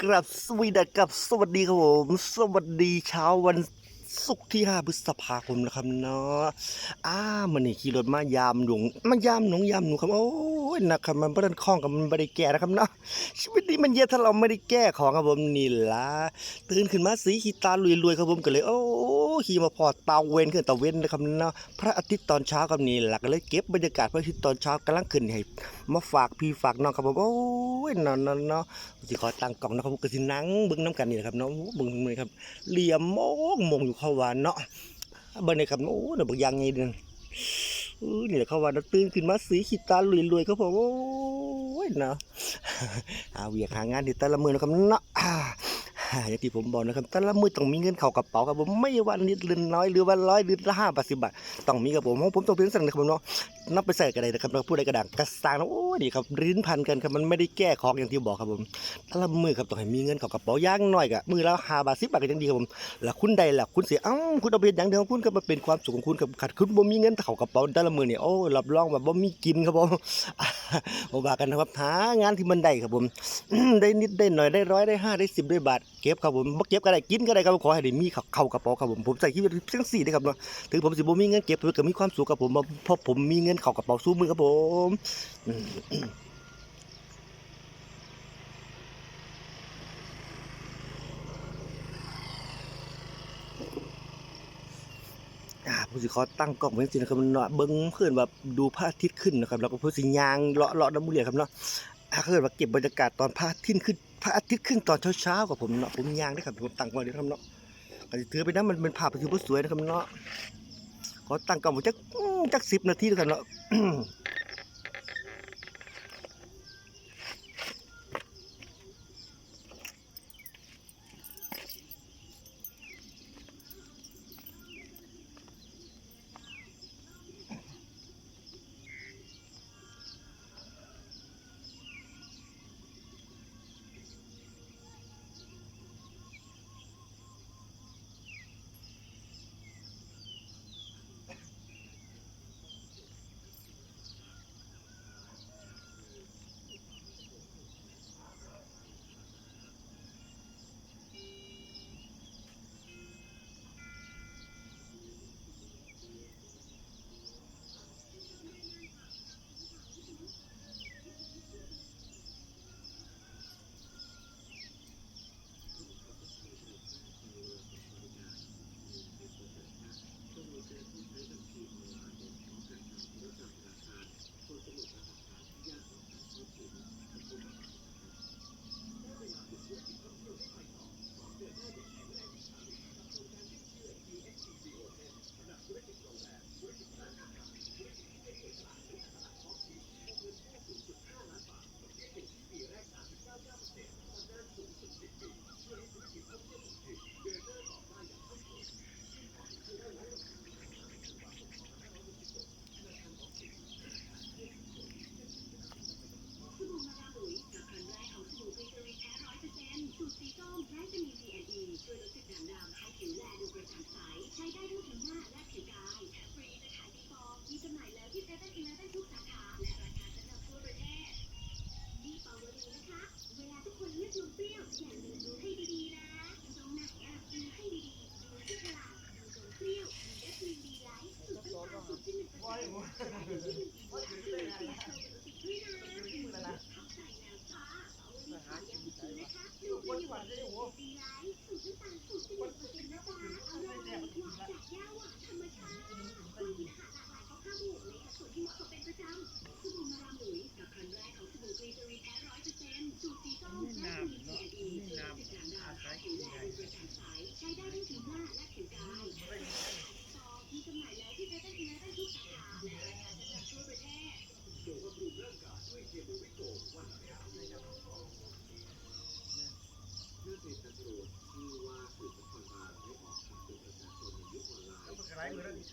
กราบสวีดักับสวัสดีครับผม สวัสดีเช้าวันศุกร์ที่ 5 พฤษภาคมนะครับเนาะอ้ามันนี่ขี่รถมายามหลวงมายามหนองยามหนูครับ โอ้ยนะครับมันเริ่นคล้องกับมันไม่ได้แก่นะครับเนาะชีวิตนี้มันเยอะถ้าเราไม่ได้แก้ของครับผมนี่ละตื่นขึ้นมาสีขีตาลุยๆครับผมก็เลย โอ้ขี่มาพอตาเวนขึ้นตาเวนนะครับเนาะพระอาทิตย์ตอนเช้าครับนี่หลักเลยเก็บบรรยากาศพระอาทิตย์ตอนเช้ากำลังขึ้นให้มาฝากพี่ฝากน้องครับผมโอ้ ยนอนนอนเนาะสิขอตั้งกล่องนะครับก็สินังเบิ้งน้ำกันนี่แหละครับเนาะเบิ้งเลยครับเหลี่ยมมองมองอยู่เข้าว่าเนาะเบิ่งนี่ครับโอ้เดี๋ยวบางอยางไงเด้อเอนี่แหละเข้าว่าเนาะตื่นขึ้นมาสีขีตาลุยๆครับผมโอ้ยเนาะหาเวียกหางานที่แต่ละมือนะครับเนาะ อย่างที่ผมบอกนะครับแต่ละมือต้องมีเงินเข้ากระเป๋าครับผมไม่ว่านิดหรือน้อยหรือว่าร้อยหรือละห้าบาทสิบบาทต้องมีครับผมของผมต้องเป็นสั่งนะครับผมเนาะนับไปใส่กันเลยนะครับเราพูดได้กระดังกระสางนะโอ้ยนี่ครับริ้นพันกันครับมันไม่ได้แก้ของอย่างที่บอกครับผมถ้าละมือครับต้องให้มีเงินเข้ากระเป๋าย่างน้อยกะมือละห้าบาทสิบบาทก็ยังดีครับผมแล้วคุณใดล่ะคุณเสียอ้าคุณเอาไปเฮ็ดอย่างเดียวคุณก็มาเป็นความสุขของคุณครับขัดคุณบ่มีเงินเข้ากระเป๋าแต่ละมือเนี่ยโอ้รับรองว่าบ่มีกินครับผมบ่ว่ากันนะครับหางานที่มันได้ครับผมได้นิดได้หน่อยได้ร้อยได้ห้าได้สิบได้บาทเก็บครับผมบ่เก็บก็ได้กินก็ได้ครับขอให้ได้มีเข้ากระเป๋าครับผมผมใส่ชีวิตจังสี่ได้ครับเนาะถึงผมสิบ่มีเงินเก็บผมก็มีความสุขกับผมเพราะผมมีเงินเข้ากระเป๋าสู้มือครับผมอ่าผมสิขอตั้งกล้องไว้จริงนะครับมันเนาะเบิ่งเพื่อนแบบดูพระอาทิตย์ขึ้นนะครับแล้วก็เพื่อสิยางเลาะเลาะน้ำมือเรียครับเนาะอ่าเพื่อนว่าเก็บบรรยากาศตอนพระอาทิตย์ขึ้น พระอาทิตย์ขึ้นตอนเช้าๆกับผมเนาะผมยางได้ครับผมตั้งไว้เดี๋ยวครับเนาะก็ถือไปนะมันเป็นภาพที่บ่สวยนะครับเนาะขอตั้งกล้องผมจักจักสิบนาทีแล้วกันเนาะ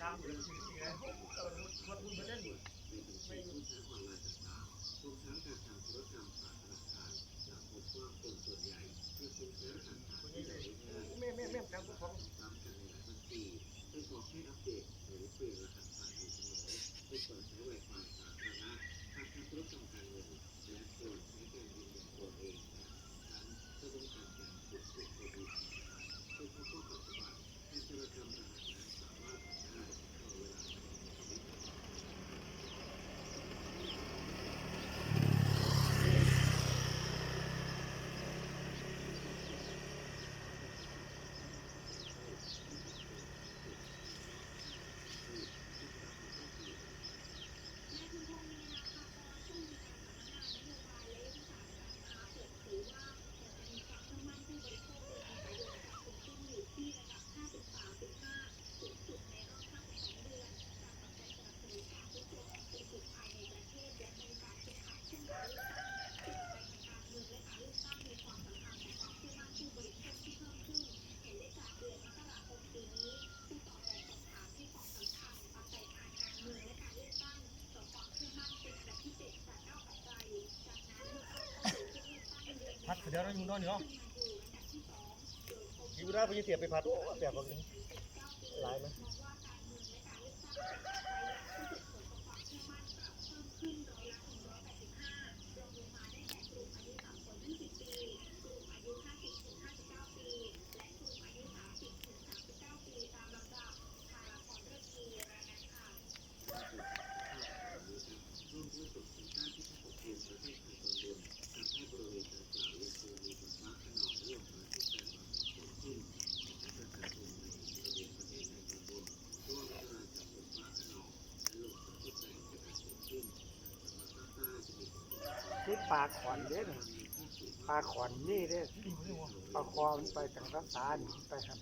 เเดี๋ยวเราอยู่นอนอยู่เนาะอยู่ได้ไปยิงเสียบไปพัดโอ้เสียบแบบนี้หลายไหม ปลาขอนเด้อปลาขอนนี่เด้อปลาคอมันไปทางรักษาหนีไปครับ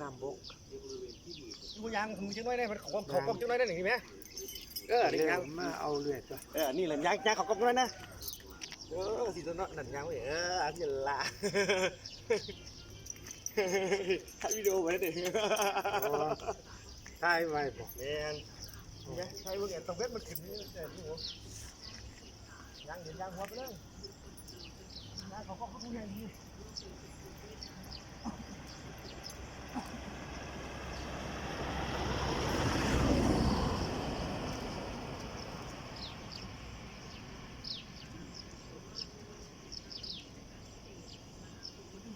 น้ำบกอยู่ยังมึงจังน้อยได้มันของของกล้องจังน้อยได้หนึ่งไหมเออนี่เดี๋ยัยงวมาเอาเลือดตัวเออนี่แหละยังยังของกล้องจังน้อยนะเออสิตัวน้อยนั่นยังเว้ยเอออันนี้ละถ่ายวิดีโอไว้ดิตายไว้บอกแมนเนี่ยใช่เมื่อกี้ต้องเวทมันขึ้นนี่แต่นี่โห ยังเดี๋ยวยังหัวไปเลยยังของกล้องเขาผู้ใหญ่นี่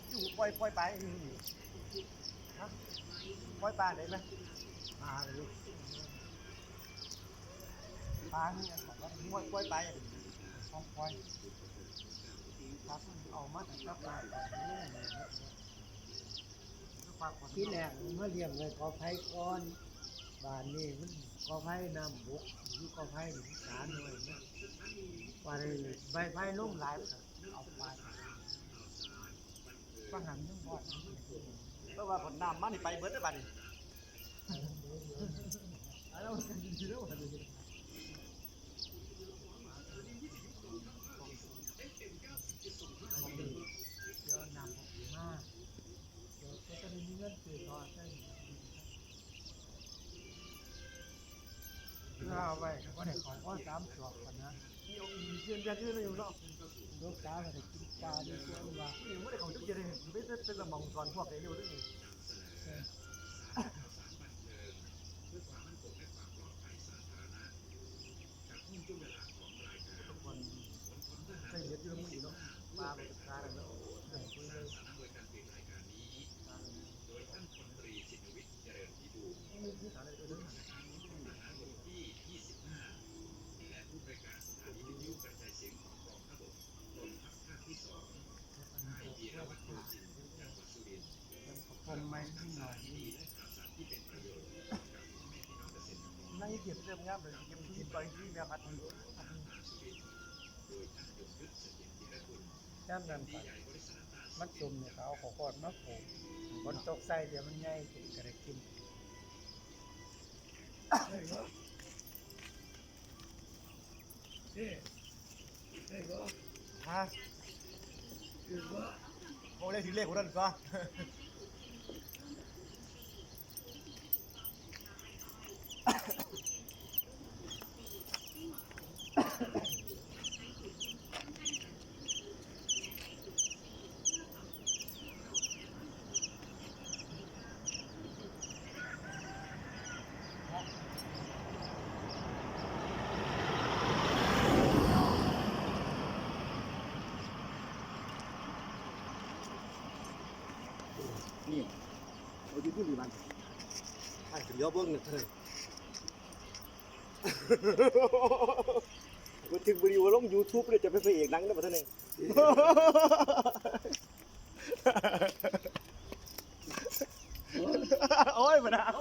อยู่ปล่อยปล่อยไปฮะปล่อยปลาได้ไหมปลาเลยปลาเนี่อันของปล่อยปล่อยไป ของควายครับเอามาจากปลาปที่แรกมันมาเลี้ยงเลยกอไผ่ก้อนบานนี่มันกอไผ่นำบุกอยู่กอไผ่สาหน่วยนะว่าเลยใบไผ่ลุ่มหลายเอาไปปังหันยังบอดเพราะว่าผลน้ำมันไปเบิดได้บัดนี้แล้วกันดีแล้ววันนี้เดี๋ยวนำออกมาเดี๋ยวก็ จะมีเงินซื้อทอดได้เอาไปก็ได้ของก็สามสอบกันนะมีองค์เชียนยังยืนอยู่เนาะลูกสาวก็ได้กินปลาดีกว่าว่านี่ไม่ได้ของจุ๊บเจเลยไม่ได้เป็นละมองสอนพวกไอ้นี่ด้วยนี่มใส่เห็ดอยู่ตรงนี้เนาะปลาแบบปลาอะไรเนาะเดี๋ยวคุยเลยมีที่สารอะไรด้วยนะ ผมไม่หน่อยนี่นั่งเก็บเรื่องงามเลยเก็บที่ไปที่แม่พัดย่ำนั้นไปมันจมเนี่ยเขาเอาขอกอดมาปลูกบนตกใส่เดี๋ยวมันใหญ่ขึ้นก็ได้กินฮะโอ้เลยถึงเลขของนั่นก็ นี่เอาที่พูดดีมันอะถึงยอเบิ้งหนึ่งเธอมานถึงบริวารลงยูทูบเลยจะเป็นพระเอกหนังได้ป่ะท่านเองโอ้ยมันาว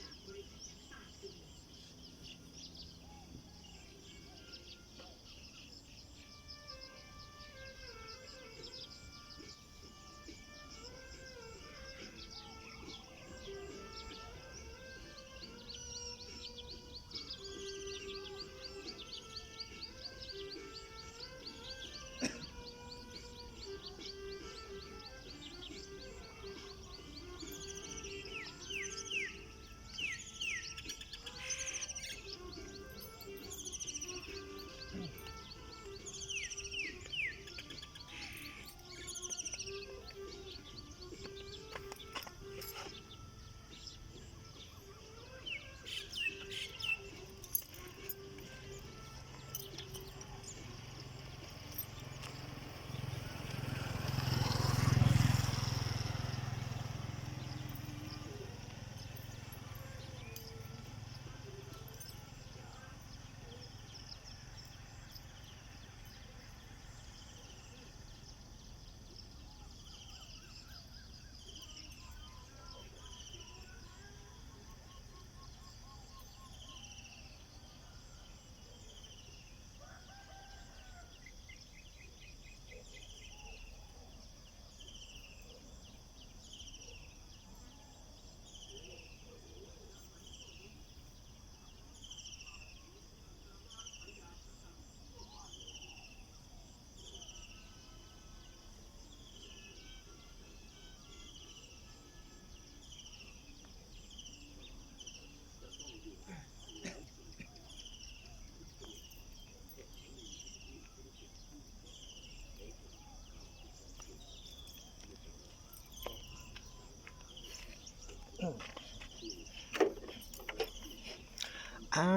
อ่า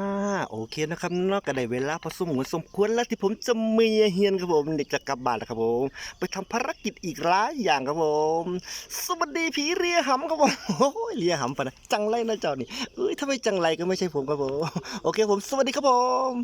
โอเคนะครับเนาะก็ได้เวลาผสมหัวสมควรแล้วที่ผมจะมีเฮียนครับผมเด็กจะกลับบ้านแล้วครับผม ไปทำภารกิจอีกหลายอย่างครับผม สวัสดีผีเรียหำครับผมโอ้ยเรียหำปะนะจังไรนะเจ้านี่เอ้ยถ้าไม่จังไรก็ไม่ใช่ผมครับผม โอเคผมสวัสดีครับผม